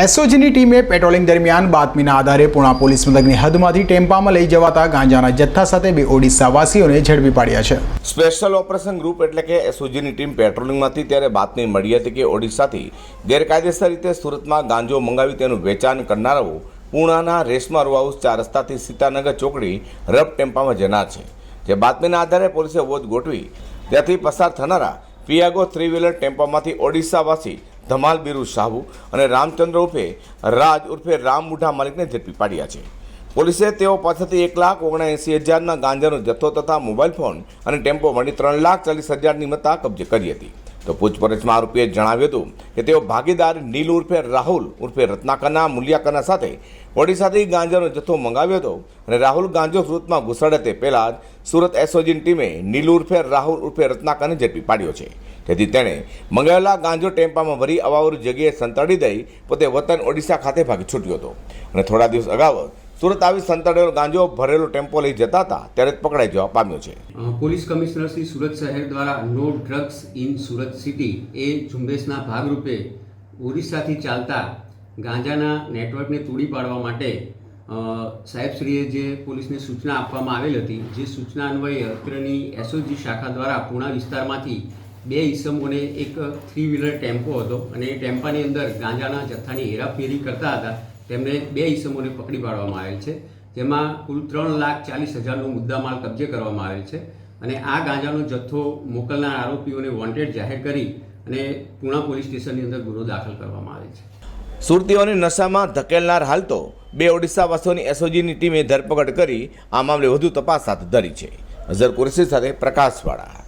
એસઓજીની ટીમે પેટ્રોલિંગ દરમિયાન બાતમીના આધારે પુણા પોલીસ મથકની હદમાંથી ટેમ્પામાં લઈ જવાતા ગાંજાના જથ્થા સાથે બે ઓડિશાવાસીઓને ઝડપી પાડ્યા છે. સ્પેશિયલ ઓપરેશન ગ્રુપ એટલે કે એસઓજીની ટીમ પેટ્રોલિંગમાંથી ત્યારે બાતમી મળી હતી કે ઓડિશાથી ગેરકાયદેસર રીતે સુરતમાં ગાંજો મંગાવી તેનું વેચાણ કરનારાઓ પૂણાના રેશમા રો હાઉસ ચાર રસ્તાથી સીતાનગર ચોકડી રફ ટેમ્પામાં જનાર છે. જે બાતમીના આધારે પોલીસે વોચ ગોઠવી ત્યાંથી પસાર થનારા પિયાગો થ્રી વ્હીલર ટેમ્પામાંથી ઓડિશાવાસી ધમાલ બીરુ સાહુ અને રામચંદ્ર ઉર્ફે રાજ ઉર્ફે રામ મુઠા માલિકને ઝડપી પાડ્યા છે. પોલીસે તેઓ પાસેથી એક લાખ ઓગણએંસી હજારના ગાંજાનો જથ્થો તથા મોબાઈલ ફોન અને ટેમ્પો મળી ત્રણ લાખ ચાલીસ હજારની મત્તા કબજે કરી હતી. તો પૂછપરછમાં આરોપીએ જણાવ્યું હતું કે તેઓ ભાગીદાર નીલ ઉર્ફે રાહુલ ઉર્ફે રત્નાકરના મૂલ્યાકરના સાથે ઓડિશાથી ગાંજાનો જથ્થો મંગાવ્યો હતો અને રાહુલ ગાંજો સુરતમાં ઘુસાડે તે પહેલાં જ સુરત એસઓજીની ટીમે નીલ ઉર્ફે રાહુલ ઉર્ફે રત્નાકરને ઝડપી પાડ્યો છે. તેથી તેણે મંગાવેલા ગાંજો ટેમ્પામાં ભરી અવાવર જગ્યાએ સંતાડી દઈ પોતે વતન ઓડિશા ખાતે ભાગી છૂટ્યો હતો. અને થોડા દિવસ અગાઉ સુરત આવી સંતાડેલો ગાંજો ભરેલો ટેમ્પો લઈ જતા હતા, ત્યારે જ પકડાઈ જવા પામ્યો છે. પોલીસ કમિશનર શ્રી સુરત શહેર દ્વારા no drugs in Surat city એ ઝુંબેશના ભાગરૂપે ઓરિસ્સાથી ચાલતા ગાંજાના નેટવર્કને તોડી પાડવા માટે સાહેબશ્રીએ જે પોલીસને સૂચના આપવામાં આવેલ હતી, જે સૂચના અન્વયે અત્રની એસઓજી શાખા દ્વારા પૂણા વિસ્તારમાંથી બે ઈસમોને એક થ્રી વ્હીલર ટેમ્પો હતો અને એ ટેમ્પાની અંદર ગાંજાના જથ્થાની હેરાફેરી કરતા હતા. તેમને બે ઈસમોને પકડી પાડવામાં આવેલ છે, જેમાં કુલ ત્રણ લાખ ચાલીસ હજારનો મુદ્દામાલ કબજે કરવામાં આવેલ છે અને આ ગાંજાનો જથ્થો મોકલનાર આરોપીઓને વોન્ટેડ જાહેર કરી અને પૂણા પોલીસ સ્ટેશનની અંદર ગુનો દાખલ કરવામાં આવે છે. સુરતીઓની નશામાં ધકેલનાર હાલ તો બે ઓડિશાવાસીઓની એસઓજીની ટીમે ધરપકડ કરી આ મામલે વધુ તપાસ હાથ ધરી છે. અઝર કુરેશી સાથે પ્રકાશવાળા.